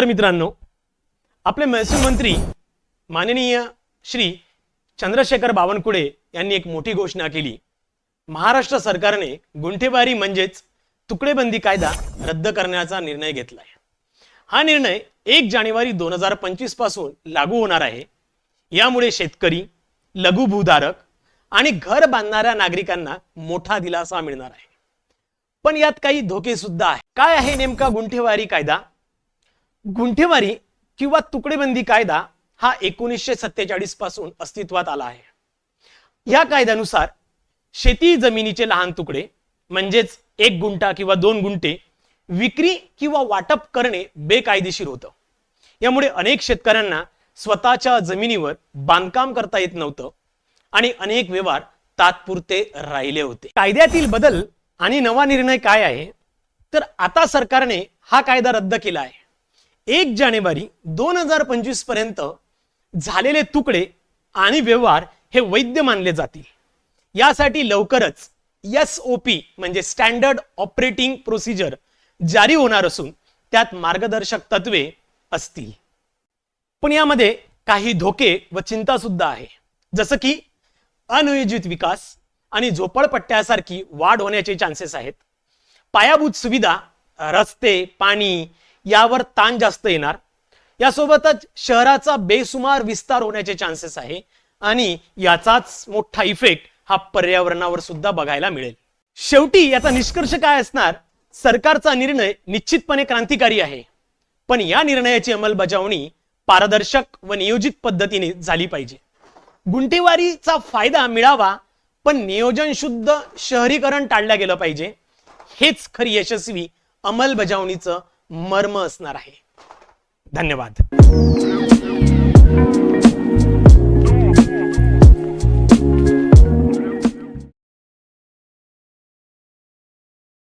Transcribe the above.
नमस्कार मित्रांनो. आपले महसूल मंत्री माननीय श्री चंद्रशेखर बावनकुळे यांनी एक मोठी घोषणा केली. महाराष्ट्र सरकारने गुंठेबारी म्हणजेच तुकडेबंदी कायदा रद्द करण्याचा निर्णय घेतला आहे हा निर्णय एक जानेवारी दोन हजार पंचवीसपासून लागू होणार आहे. यामुळे शेतकरी लघुभूधारक आणि घर बांधणाऱ्या नागरिकांना मोठा दिलासा मिळणार आहे. पण यात काही धोके सुद्धा आहे काय आहे नेमका गुंठेवारी कायदा? गुंठेवारी किंवा तुकडेबंदी कायदा हा एकोणीसशे सत्तेचाळीसपासून अस्तित्वात आला आहे. या कायद्यानुसार शेती जमिनीचे लहान तुकडे म्हणजेच एक गुंठा किंवा दोन गुंठे विक्री किंवा वाटप करणे बेकायदेशीर होतं. यामुळे अनेक शेतकऱ्यांना स्वतःच्या जमिनीवर बांधकाम करता येत नव्हतं आणि अनेक व्यवहार तात्पुरते राहिले होते. कायद्यातील बदल आणि नवा निर्णय काय आहे? तर आता सरकारने हा कायदा रद्द केला आहे. एक जानेवारी दोन हजार पंचवीसपर्यंत झालेले तुकडे आणि व्यवहार हे वैध मानले जातील. यासाठी लवकरच एस ओ पी म्हणजे स्टँडर्ड ऑपरेटिंग प्रोसिजर जारी होणार असून त्यात मार्गदर्शक तत्वे असतील. पण यामध्ये काही धोके व चिंता सुद्धा आहे. जसं की अनियोजित विकास आणि झोपडपट्ट्यासारखी वाढ होण्याचे चान्सेस आहेत. पायाभूत सुविधा रस्ते पाणी यावर ताण जास्त येणार. यासोबतच शहराचा बेसुमार विस्तार होण्याचे चान्सेस आहे आणि याचाच मोठा इफेक्ट हा पर्यावरणावर सुद्धा बघायला मिळेल. शेवटी याचा निष्कर्ष काय असणार? सरकारचा निर्णय निश्चितपणे क्रांतिकारी आहे. पण या निर्णयाची अंमलबजावणी पारदर्शक व नियोजित पद्धतीने झाली पाहिजे. गुंठेवारीचा फायदा मिळावा पण नियोजन शुद्ध शहरीकरण टाळलं गेलं पाहिजे. हेच खरी यशस्वी अंमलबजावणीचं मर्म असणार आहे. धन्यवाद.